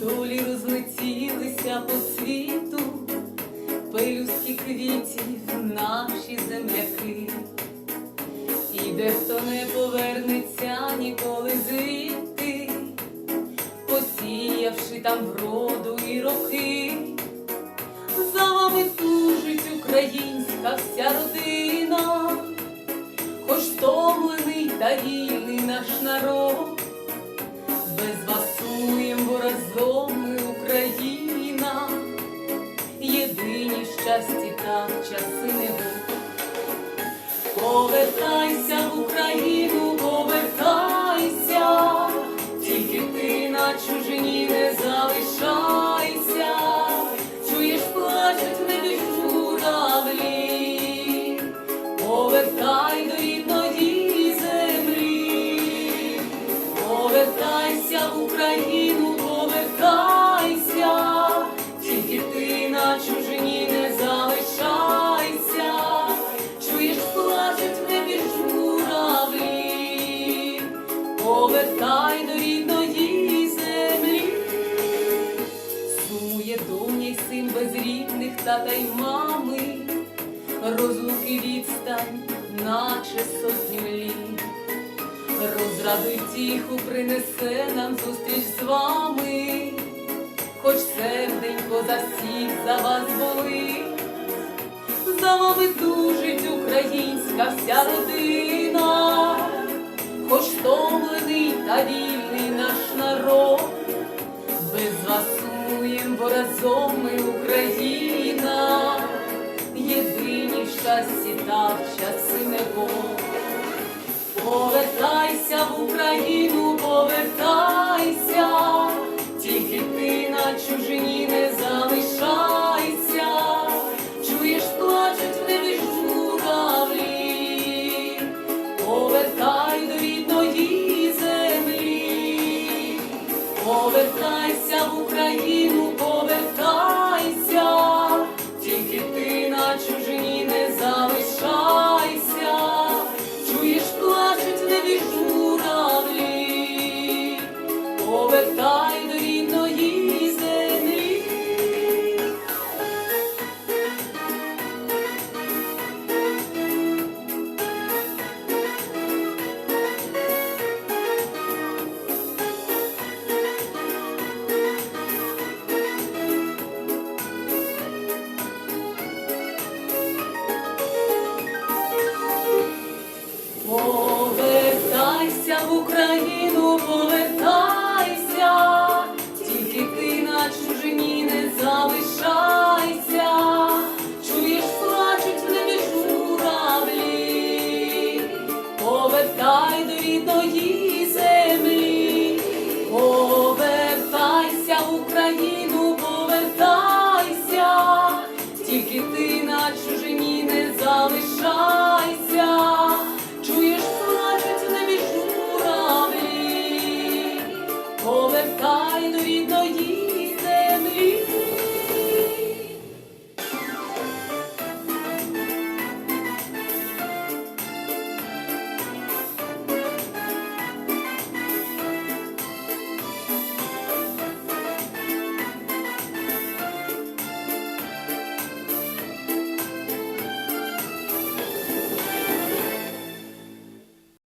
долі розлетілися по світу, пелюстки квітів наші земляки, і дехто не повернеться ніколи звідти, посіявши там вроду і роки. За вами тужить українська вся родина, хоч втомлений та вільний наш народ, щасті та часи не Повертайся в Україну, повертайся, тільки ти на чужині не залишайся, чуєш, плачуть в небі журавлі, повертай до рідної землі, повертайся в Україну, повертай до рідної землі. Сумує доня син без рідних тата й мами, розлуки відстань, наче сотню літ. Розраду й тіху принесе нам зустріч з вами, хоч серденько за всіх за вас болить, за вами українська вся родина, єдині в щасті часи негод. Повертайся в Україну, повертайся, тільки ти на чужині не залишайся, чуєш, плачуть в небі журавлі, повертай до рідної землі, повертайся в Україну, повертайся, в Україну, повертайся, тільки ти на чужині не залишайся, чуєш, плачуть в небі журавлі, повертай до рідної.